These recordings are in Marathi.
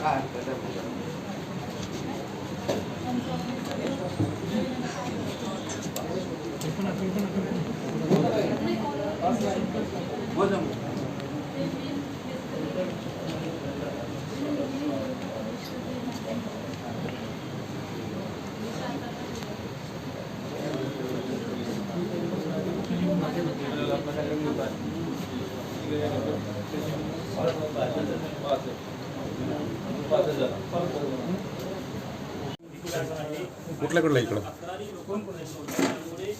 हे काय रेकॉर्ड आहे बेटी कपड्यांचं कार्यालय कुठल्या कुठला इकडं?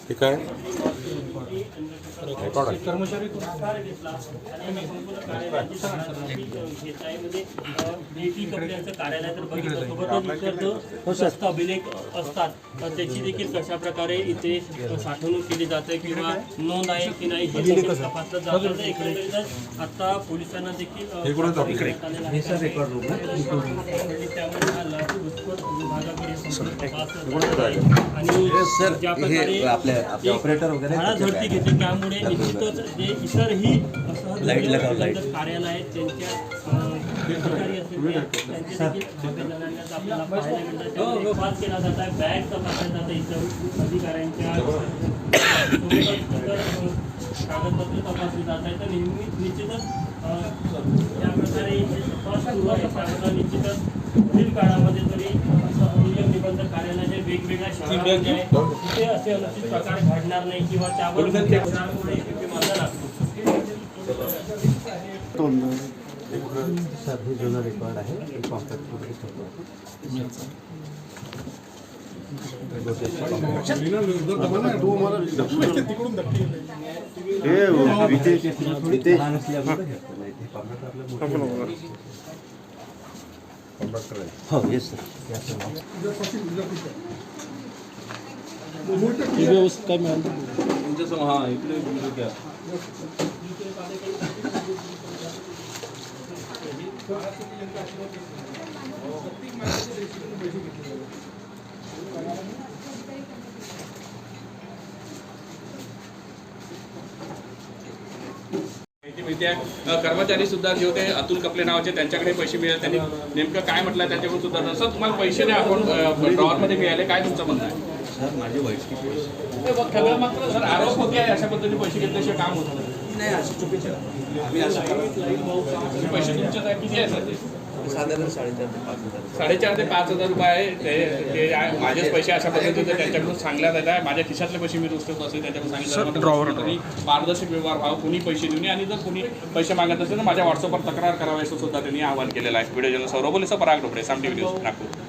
ठीक आहे स्वस्त अभिलेख असतात तर त्याची देखील कशा प्रकारे इथे साठवणूक केली जाते किंवा नोंद आहे की नाही हे देखील तपासलं जातं तर एकंदरीतच आता पोलिसांना देखील अ, हे कोणाचं ऑफिस आहे? आलेलं आहे. आणि त्यामुळे हा लाचलुचपत विभागाकडे संपूर्ण तपास झाला आहे. आणि ज्या प्रकारे आपले आपले ऑपरेटर वगैरे झाडा झडती घेते त्यामुळे निश्चितच जे इतरही कार्यालय आहेत त्यांच्या मिळतं. त्यामुळे तपास केला जात आहे. बॅग तपासल्या जातं इतर अधिकाऱ्यांच्या. कागदपत्र तपासली जात आहे. तर नेहमी निश्चितच अं, या प्रकारे तपास निश्चितच पुढील काळामध्ये तरी असे अनुचित प्रकार घडणार नाही किंवा त्यावर सर हे जुनं रेकॉर्ड आहे हे कॉम्पॅक्ट वगैरे आहे हो येस सर माहिती आहे कर्मचारी सुद्धा जे होते अतुल कपले नावाचे त्यांच्याकडे पैसे मिळाले. त्यांनी नेमकं काय म्हटलं त्यांच्याकडून सुद्धा तसं तुम्हाला पैसे नाही अकाउंट ड्रॉवरमध्ये मिळाले. काय तुमचं म्हणणं आहे? सर माझे वैयक्तिक पैसे. मात्र सर आरोप होते आहे अशा पद्धतीने पैसे घेतल्याशिवाय काम होत नाही. नाही असं चुकीचं आम्ही असं. पैसे तुमच्यात आहे किती आहे सर? ते साधारण साडेचार ते पाच हजार साडेचार ते पाच हजार रुपये आहे. ते. माझेच पैसे अशा पद्धतीने त्यांच्याकडून सांगण्यात येत आहे. माझ्या खिशातले पैसे मी दुसरे असेल त्यांच्याकडून सांगितलं तरी पारदर्शक व्यवहार व्हावा कुणी पैसे देऊन आणि जर कुणी पैसे मागत असेल तर माझ्या व्हॉट्सअपवर तक्रार करावी असं सुद्धा त्यांनी आवाहन केलेलं आहे. व्हिडिओ जर्नल सौरभ बोलेसं पराग डोबरे साम टी व्ही नागपूर.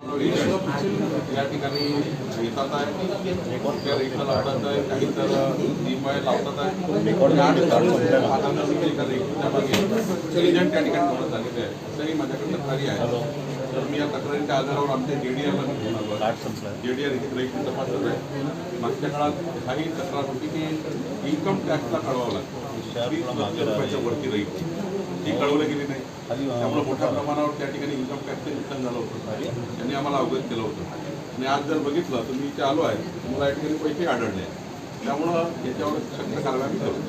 या ठिकाणी येतात आहे त्या रेटला लावतात आहे काही तर निमय लावतात आहे एका रेटच्या मागे एजंट त्या ठिकाणी बोलत झालेले आहे असंही माझ्याकडनं तक्रारी आहे तर मी या तक्रारीच्या आधारावर आमच्या जेडीआरला मी घेऊन आलो जेडीआर इथे रेट तपासत आहे. मागच्या काळात काही तक्रार होती की इन्कम टॅक्सला कळवावं लागतं. वीस लक्ष रुपयाच्या वरती रेट ती कळवलं गेली नाही. त्यामुळे मोठ्या प्रमाणावर त्या ठिकाणी इन्कम टॅक्सचं नुकसान झालं होतं त्यांनी आम्हाला अवगत केलं होतं. आणि आज जर बघितलं तर मी इथे आलो आहे मला या ठिकाणी पैसे आढळले. त्यामुळं याच्यावर सक्त कारवाई करू.